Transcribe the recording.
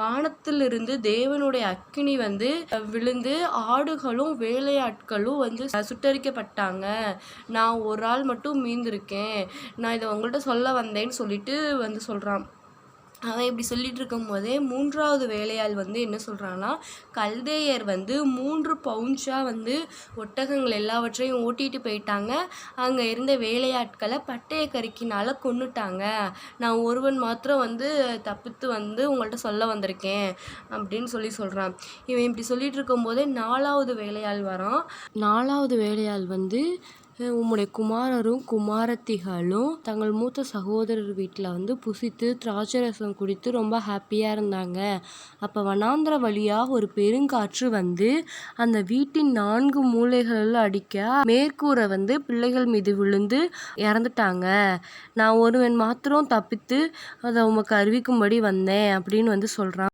வானத்திலிருந்து தேவனுடைய அக்கினி வந்து விழுந்து ஆடுகளும் வேலையாட்களும் வந்து சுட்டரிக்கப்பட்டாங்க. நான் ஒரு ஆள் மட்டும் மீந்திருக்கேன். நான் இதை உங்கள்கிட்ட சொல்ல வந்தேன்னு சொல்லிட்டு வந்து சொல்கிறான் அவன் இப்படி சொல்லிட்டு இருக்கும்போதே மூன்றாவது வேலையாள் வந்து என்ன சொல்கிறான்னா கல்தேயர் வந்து மூன்று பவுன்ஸாக வந்து ஒட்டகங்கள் எல்லாவற்றையும் ஓட்டிகிட்டு போயிட்டாங்க. அங்கே இருந்த வேலையாட்களை பட்டைய கருக்கினால் கொன்னுட்டாங்க. நான் ஒருவன் மாத்திரம் வந்து தப்பித்து வந்து உங்கள்கிட்ட சொல்ல வந்திருக்கேன் அப்படின்னு சொல்லி சொல்கிறான் இவன் இப்படி சொல்லிட்டு இருக்கும்போதே நாலாவது வேலையாள் வரான். நாலாவது வேலையாள் வந்து உம்முடைய குமாரரும் குமாரத்திகளும் தங்கள் மூத்த சகோதரர் வீட்டில் வந்து புசித்து திராட்சரசம் குடித்து ரொம்ப ஹாப்பியாக இருந்தாங்க. அப்போ வனாந்திர வழியாக ஒரு பெருங்காற்று வந்து அந்த வீட்டின் நான்கு மூலைகளில் அடிக்க மேற்கூரை வந்து பிள்ளைகள் மீது விழுந்து இறந்துட்டாங்க. நான் ஒருவன் மாத்திரம் தப்பித்து அதை உமக்கு அறிவிக்கும்படி வந்தேன் அப்படின்னு வந்து சொல்கிறான்